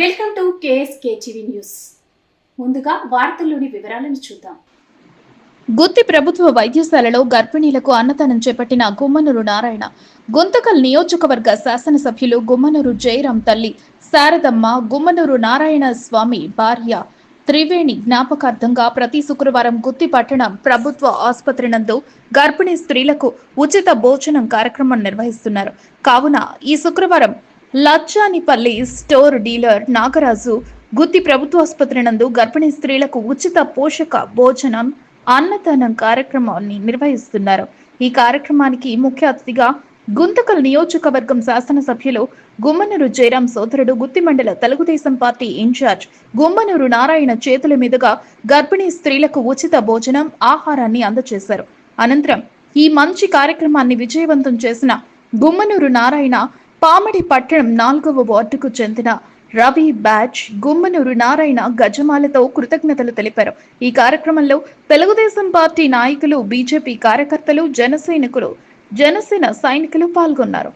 Welcome to KSK TV news. ముందుగా వార్తల్లోని వివరాలను చూద్దాం. గుత్తి ప్రభుత్వ వైద్యశాలలో గర్భిణీలకు అన్నదానం చేపట్టిన గుమ్మనూరు నారాయణ గుంతకల్ నియోజకవర్గ శాసనసభ్యులు గుమ్మనూరు జయరాం తల్లి శారదమ్మ గుమ్మనూరు నారాయణ స్వామి భార్య త్రివేణి జ్ఞాపకార్థంగా ప్రతి శుక్రవారం గుత్తి పట్టణం ప్రభుత్వ ఆసుపత్రి నందు గర్భిణీ స్త్రీలకు ఉచిత భోజనం కార్యక్రమం నిర్వహిస్తున్నారు. కావున ఈ శుక్రవారం లచ్చానిపల్లి స్టోర్ డీలర్ నాగరాజు గుత్తి ప్రభుత్వ ఆసుపత్రి నందు గర్భిణీ స్త్రీలకు ఉచిత పోషక భోజనం అన్నదానం కార్యక్రమాన్ని నిర్వహిస్తున్నారు. ఈ కార్యక్రమానికి ముఖ్య అతిథిగా గుంతకల్ నియోజకవర్గం శాసనసభ్యులు గుమ్మనూరు జయరాం సోదరుడు గుత్తి మండల తెలుగుదేశం పార్టీ ఇన్ఛార్జ్ గుమ్మనూరు నారాయణ చేతుల మీదుగా గర్భిణీ స్త్రీలకు ఉచిత భోజనం ఆహారాన్ని అందజేశారు అనంతరం ఈ మంచి కార్యక్రమాన్ని విజయవంతం చేసిన గుమ్మనూరు నారాయణ పామడి పట్టణం నాలుగవ వార్డుకు చెందిన రవి బ్యాచ్ గుమ్మనూరు నారాయణ గజమాలతో కృతజ్ఞతలు తెలిపారు. ఈ కార్యక్రమంలో తెలుగుదేశం పార్టీ నాయకులు బీజేపీ కార్యకర్తలు జనసైనికులు జనసేన సైనికులు పాల్గొన్నారు.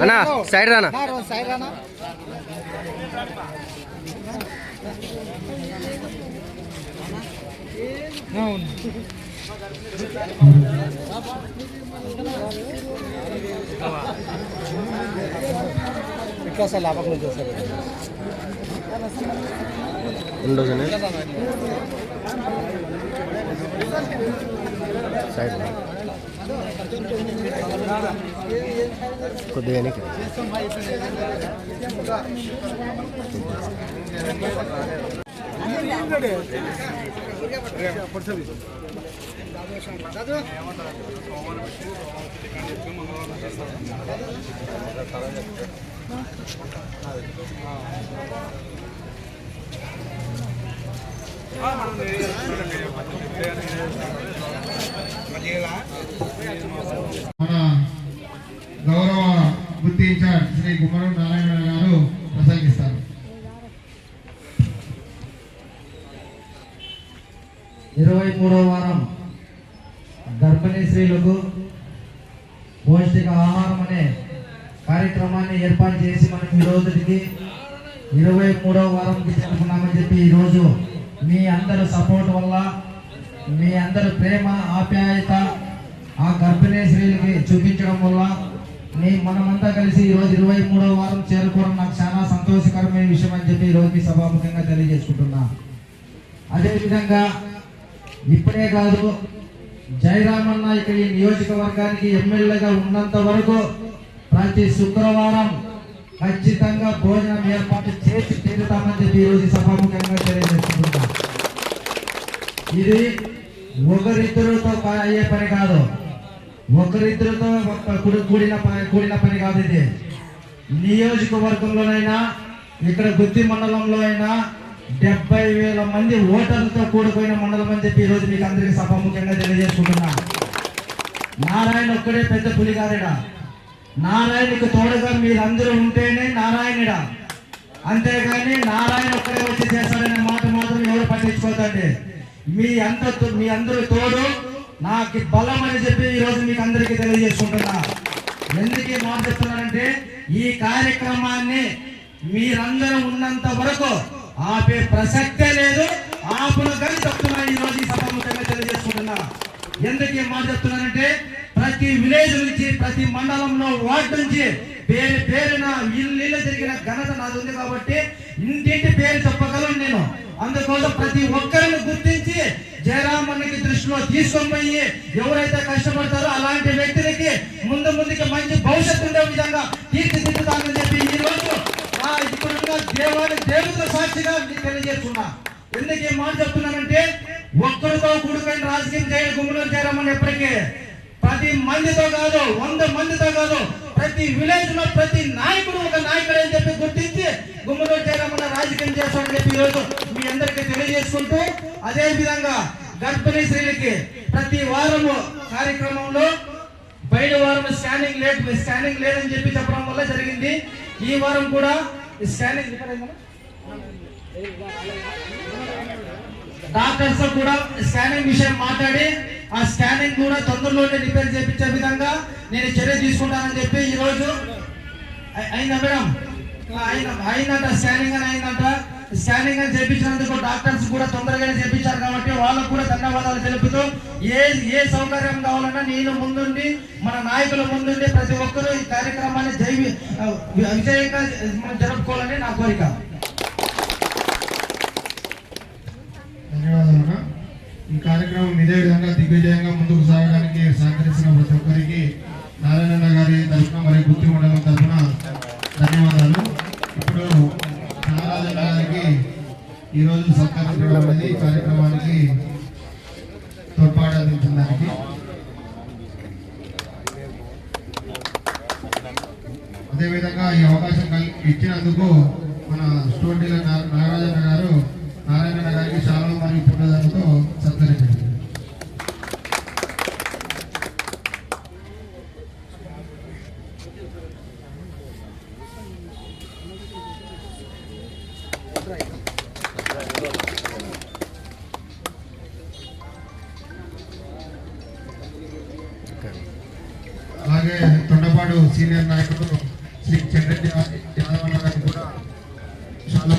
అన్నా సైడ్ రానా? ఇట్లా సార్ లాభం నుంచి సార్ ఉండదు సైడ్ రా. మన గౌరవ గుర్తి ఇన్ఛార్జ్ శ్రీ గుమ్మరం నారాయణ గారు ప్రసంగిస్తారు. ఇరవై మూడవ వారం గర్భిణీ స్త్రీలకు పౌష్టిక ఆహారం అనే కార్యక్రమాన్ని ఏర్పాటు చేసి మనం ఈ రోజుకి ఇరవై మూడవ వారంకి జరుపుకున్నామని చెప్పి ఈరోజు మీ అందరి సపోర్ట్ వల్ల మీ అందరి ప్రేమ ఆప్యాయత ఆ గర్భిణీ స్త్రీలకి చూపించడం వల్ల మీ మనమంతా కలిసి ఈరోజు ఇరవై మూడవ వారం చేరుకోవడం నాకు చాలా సంతోషకరమైన విషయం అని చెప్పి ఈరోజు మీ సభాముఖంగా తెలియజేసుకుంటున్నా. అదేవిధంగా ఇప్పుడే కాదు జయరామన్న ఇక్కడ ఈ నియోజకవర్గానికి ఎమ్మెల్యేగా ఉన్నంత వరకు ప్రతి శుక్రవారం ఖచ్చితంగా భోజనం ఏర్పాటు చేసి తీరుతామని చెప్పి ఈరోజు సభాముఖంగా తెలియజేసుకుంటాం ఇది ఒకరిద్దరితో ప- అయ్యే పని కాదు. ఒకరిద్దరితో ఒక కూడిన పని కూడిన పని కాదు ఇది. నియోజకవర్గంలోనైనా ఇక్కడ గుత్తి మండలంలో అయినా డెబ్బై వేల మంది ఓటర్లతో కూడుకున్న మండలం అని చెప్పి ఈరోజు మీకు అందరికీ సభాముఖంగా తెలియజేసుకుంటున్నా. నారాయణ ఒక్కడే పెద్ద పులి నారాయణకు తోడుగా మీరందరూ ఉంటేనే నారాయణుడా. అంతేగాని నారాయణ ఒక్కడే వచ్చి చేశాడనే మాట మాత్రం ఎవరు పట్టించుకోదండి మీ అంత మీ అందరూ తోడు. నాకు బలం అని చెప్పి ఈరోజు మీకు అందరికీ తెలియజేసుకుంటున్నా. ఎందుకు ఈ మాట చెప్తున్నారంటే ఈ కార్యక్రమాన్ని మీరందరూ ఉన్నంత వరకు ఆపే ప్రసక్తే లేదు. ఆపును కానీ చెప్తున్నా ఈ రోజు ఈ సభాముఖంగా తెలియజేసుకుంటున్నా. ఎందుకు ఈ మాట చెప్తున్నానంటే ప్రతి విలేజ్ నుంచి ప్రతి మండలంలో వార్డు నుంచి పేరు పేరున ఇల్లు జరిగిన ఘనత నాది ఉంది కాబట్టి ఇంటింటి పేరు చెప్పగలను నేను. అందుకోసం ప్రతి ఒక్కరిని గుర్తించి జయరామన్నకి దృష్టిలో తీసుకొని ఎవరైతే కష్టపడతారో అలాంటి వ్యక్తులకి ముందు ముందుకి మంచి భవిష్యత్తు ఉండే విధంగా తీర్చిదిద్దుతానని చెప్పి ఈ రోజు ఆ ఇప్పుడున్న దేవాలయ దేవుల సాక్షిగా తెలియజేస్తున్నా. ఎందుకు ఈ మాట చెప్తున్నానంటే ఒక్కరితో కూడుకొని రాజకీయం చేయడం గుమ్మలో చేరమని ఎప్పటికీ పది మందితో కాదు వంద మందితో కాదు ప్రతి విలేజ్లో ప్రతి నాయకుడు ఒక నాయకుడు అని చెప్పి గుర్తించి గుమ్మలో జయరామన్న రాజకీయం చేస్తామని చెప్పి ఈరోజు మీ అందరికీ తెలియజేసుకుంటూ అదే విధంగా గర్భిణీ స్త్రీలకి ప్రతి వారము కార్యక్రమంలో బయట వారం స్కానింగ్ లేట్ స్కానింగ్ లేదని చెప్పి చెప్పడం వల్ల జరిగింది. ఈ వారం కూడా స్కానింగ్ డాక్టర్స్ కూడా స్కానింగ్ విషయం మాట్లాడి ఆ స్కానింగ్ కూడా తొందరలోనే రిపేర్ చేయించే విధంగా నేను చర్య తీసుకుంటానని చెప్పి ఈరోజు అయిందా మేడం? అయిన అయిందంట స్కానింగ్ అని అయిందంట. స్కానింగ్ అని చేయించినందుకు డాక్టర్స్ కూడా తొందరగానే చేయించారు కాబట్టి వాళ్ళకు కూడా ధన్యవాదాలు తెలుపుతూ ఏ ఏ సౌకర్యం కావాలన్నా నేను ముందుండి మన నాయకుల ముందుండి ప్రతి ఒక్కరూ ఈ కార్యక్రమాన్ని జై విజయంగా మనం జరుపుకోవాలని నా కోరిక. ధన్యవాదాలు ఈ కార్యక్రమం ఇదే విధంగా దిగ్విజయంగా ముందుకు సాగడానికి సహకరిస్తున్న ప్రతి ఒక్కరికి నారాయణ గారి తరఫున మరియు గుర్తి మండలం తరఫున ధన్యవాదాలు. ఇప్పుడు నారాయణ గారికి ఈరోజు సత్కరించడం అనేది ఈ కార్యక్రమానికి తోడ్పాటు అందించడానికి. అదేవిధంగా ఈ అవకాశం కల్- ఇచ్చినందుకు మన స్టోర్ డీలర్ నాగరాజన్న గారు నారాయణ గారికి చాలా మరియు పుట్టదాలతో సత్కరించారు అలాగే తొండపాడు సీనియర్ నాయకుడు శ్రీ చెన్నెడ్డి యాదవ్ గారికి కూడా చాలా